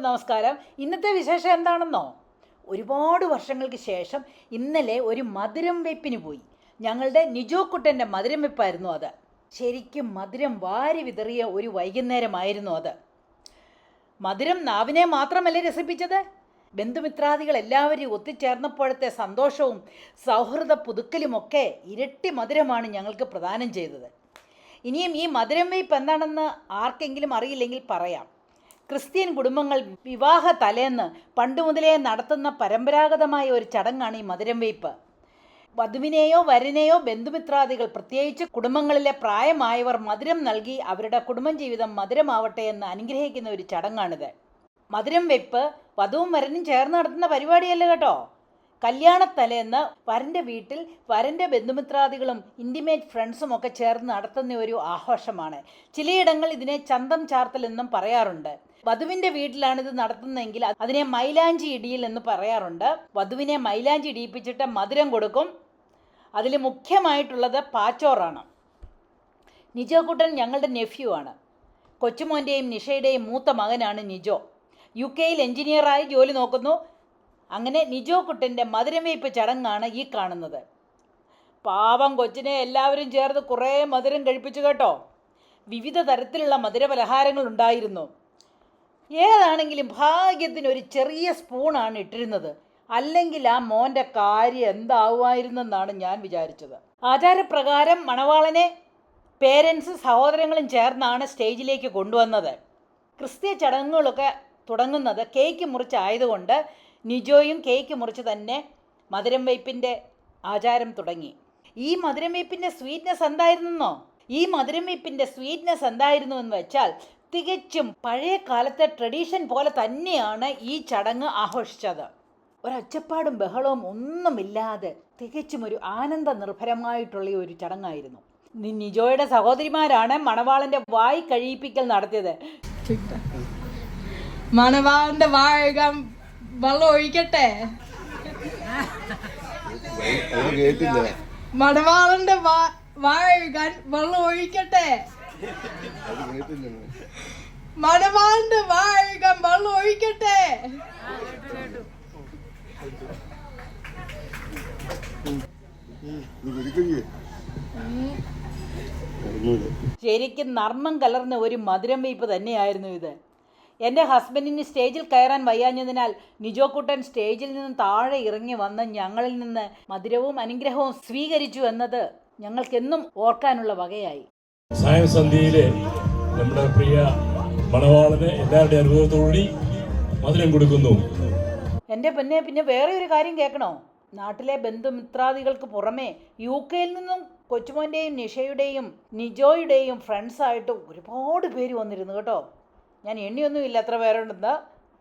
നമസ്കാരം. ഇന്നത്തെ വിശേഷം എന്താണെന്നോ? ഒരുപാട് വർഷങ്ങൾക്ക് ശേഷം ഇന്നലെ ഒരു മധുരം വെപ്പിന് പോയി. ഞങ്ങളുടെ നിജോ കുട്ടന്റെ മധുരം വെപ്പായിരുന്നു അത്. ശരിക്കും മധുരം വാരി വിതറിയ ഒരു വൈകുന്നേരമായിരുന്നു അത്. മധുരം നാവിനെ മാത്രമല്ലേ രസിപ്പിച്ചത്? ബന്ധുമിത്രാദികൾ എല്ലാവരും ഒത്തുചേർന്നപ്പോഴത്തെ സന്തോഷവും സൗഹൃദ പുതുക്കലുമൊക്കെ ഇരട്ടി മധുരമാണ് ഞങ്ങൾക്ക് പ്രദാനം ചെയ്തത്. ഇനിയും ഈ മധുരം വെയ്പ്പ് എന്താണെന്ന് ആർക്കെങ്കിലും അറിയില്ലെങ്കിൽ പറയാം. ക്രിസ്ത്യൻ കുടുംബങ്ങൾ വിവാഹ തലേന്ന് പണ്ട് മുതലേ നടത്തുന്ന പരമ്പരാഗതമായ ഒരു ചടങ്ങാണ് ഈ മധുരം വെയ്പ്പ് വധുവിനെയോ വരനെയോ ബന്ധുമിത്രാദികൾ പ്രത്യേകിച്ച് കുടുംബങ്ങളിലെ പ്രായമായവർ മധുരം നൽകി അവരുടെ കുടുംബം ജീവിതം മധുരമാവട്ടെ എന്ന് അനുഗ്രഹിക്കുന്ന ഒരു ചടങ്ങാണിത്. മധുരം വെപ്പ് വധുവും വരനും ചേർന്ന് നടത്തുന്ന പരിപാടിയല്ല കേട്ടോ? കല്യാണത്തലേന്ന് വരന്റെ വീട്ടിൽ വരന്റെ ബന്ധുമിത്രാദികളും ഇന്റിമേറ്റ് ഫ്രണ്ട്സും ഒക്കെ ചേർന്ന് നടത്തുന്ന ഒരു ആഘോഷമാണ്. ചിലയിടങ്ങൾ ഇതിനെ ചന്തം ചാർത്തൽ എന്നും പറയാറുണ്ട്. വധുവിന്റെ വീട്ടിലാണ് ഇത് നടത്തുന്നതെങ്കിൽ അതിനെ മൈലാഞ്ചി ഇടിയിൽ എന്ന് പറയാറുണ്ട്. വധുവിനെ മൈലാഞ്ചി ഇടിയിപ്പിച്ചിട്ട് മധുരം കൊടുക്കും. അതിൽ മുഖ്യമായിട്ടുള്ളത് പാച്ചോറാണ്. നിജോക്കുട്ടൻ ഞങ്ങളുടെ നെഫ്യൂ ആണ് കൊച്ചുമോന്റെയും നിഷയുടെയും മൂത്ത മകനാണ് നിജോ. യു കെയിൽ എഞ്ചിനീയറായി ജോലി നോക്കുന്നു. അങ്ങനെ നിജോ കുട്ടന്റെ മധുരമേയ്പ്പ് ചടങ്ങാണ് ഈ കാണുന്നത്. പാവം കൊച്ചിനെ എല്ലാവരും ചേർന്ന് കുറേ മധുരം കഴിപ്പിച്ചു കേട്ടോ. വിവിധ തരത്തിലുള്ള മധുരപലഹാരങ്ങൾ ഉണ്ടായിരുന്നു. ഏതാണെങ്കിലും ഭാഗ്യത്തിന് ഒരു ചെറിയ സ്പൂണാണ് ഇട്ടിരുന്നത്. അല്ലെങ്കിൽ ആ മോന്റെ കാര്യം എന്താവുമായിരുന്നെന്നാണ് ഞാൻ വിചാരിച്ചത്. ആചാരപ്രകാരം മണവാളനെ പേരൻസ് സഹോദരങ്ങളും ചേർന്നാണ് സ്റ്റേജിലേക്ക് കൊണ്ടുവന്നത്. ക്രിസ്ത്യ ചടങ്ങുകളൊക്കെ തുടങ്ങുന്നത് കേക്ക് മുറിച്ചായതുകൊണ്ട് നിജോയും കേക്ക് മുറിച്ച് തന്നെ മധുരം വയ്പ്പിന്റെ ആചാരം തുടങ്ങി. ഈ മധുരം വയ്പ്പിന്റെ സ്വീറ്റ്നെസ് എന്തായിരുന്നോ ഈ മധുരം വയ്പ്പിന്റെ സ്വീറ്റ്നെസ് എന്തായിരുന്നു എന്ന് വെച്ചാൽ തികച്ചും പഴയ കാലത്തെ ട്രഡീഷൻ പോലെ തന്നെയാണ് ഈ ചടങ്ങ് ആഘോഷിച്ചത്. ഒരൊച്ചപ്പാടും ബഹളവും ഒന്നുമില്ലാതെ തികച്ചും ഒരു ആനന്ദ നിർഭരമായിട്ടുള്ള ഒരു ചടങ്ങായിരുന്നു. നിജോയുടെ സഹോദരിമാരാണ് മണവാളന്റെ വായി കഴിയിപ്പിക്കൽ നടത്തിയത്. മണവാളന്റെ വാഴകം വെള്ളം ഒഴിക്കട്ടെ അത് വാഴ മണവാളന്റെ വാഴകാൻ വെള്ളം ഒഴിക്കട്ടെ മണവാളന്റെ വാഴ ഒഴുകാൻ വെള്ളം ഒഴിക്കട്ടെ ശരിക്കും നർമ്മം കലർന്ന ഒരു മധുരം വയ്പ് തന്നെയായിരുന്നു ഇത്. എന്റെ ഹസ്ബൻഡിന് സ്റ്റേജിൽ കയറാൻ വയ്യാഞ്ഞതിനാൽ നിജോക്കുട്ടൻ സ്റ്റേജിൽ നിന്ന് താഴെ ഇറങ്ങി വന്ന് ഞങ്ങളിൽ നിന്ന് മധുരവും അനുഗ്രഹവും സ്വീകരിച്ചു എന്നത് ഞങ്ങൾക്കെന്നും ഓർക്കാനുള്ള വകയായി. സായം സന്ധ്യയിലെ നമ്മുടെ പ്രിയ മണവാളന് എല്ലാവരുടെയും അനുഭവത്തോടുകൂടി മധുരം കൊടുക്കുന്നു. എന്റെ പിന്നെ പിന്നെ വേറെ ഒരു കാര്യം കേൾക്കണോ? നാട്ടിലെ ബന്ധുമിത്രാദികൾക്ക് പുറമെ യു കെയിൽ നിന്നും കൊച്ചുമോന്റെയും നിഷയുടെയും നിജോയുടെയും ഫ്രണ്ട്സായിട്ട് ഒരുപാട് പേര് വന്നിരുന്നു കേട്ടോ. ഞാൻ എണ്ണിയൊന്നുമില്ല എത്ര പേരുണ്ടെന്ന്.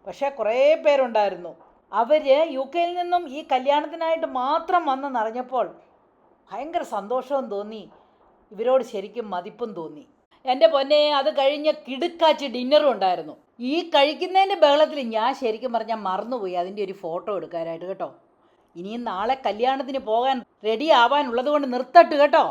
പക്ഷേ കുറേ പേരുണ്ടായിരുന്നു. അവർ യു കെയിൽ നിന്നും ഈ കല്യാണത്തിനായിട്ട് മാത്രം വന്നെന്നറിഞ്ഞപ്പോൾ ഭയങ്കര സന്തോഷവും തോന്നി. ഇവരോട് ശരിക്കും മതിപ്പും തോന്നി. എന്റെ പൊന്നെ അത് കഴിഞ്ഞ് കിടുക്കാച്ച് ഡിന്നറും ഉണ്ടായിരുന്നു. ഈ കഴിക്കുന്നതിന്റെ ബഹളത്തിൽ ഞാൻ ശരിക്കും പറഞ്ഞാൽ മറന്നുപോയി അതിന്റെ ഒരു ഫോട്ടോ എടുക്കാനായിട്ട് കേട്ടോ. ഇനിയും നാളെ കല്യാണത്തിന് പോകാൻ റെഡി ആവാനുള്ളത് കൊണ്ട് നിർത്തട്ട് കേട്ടോ.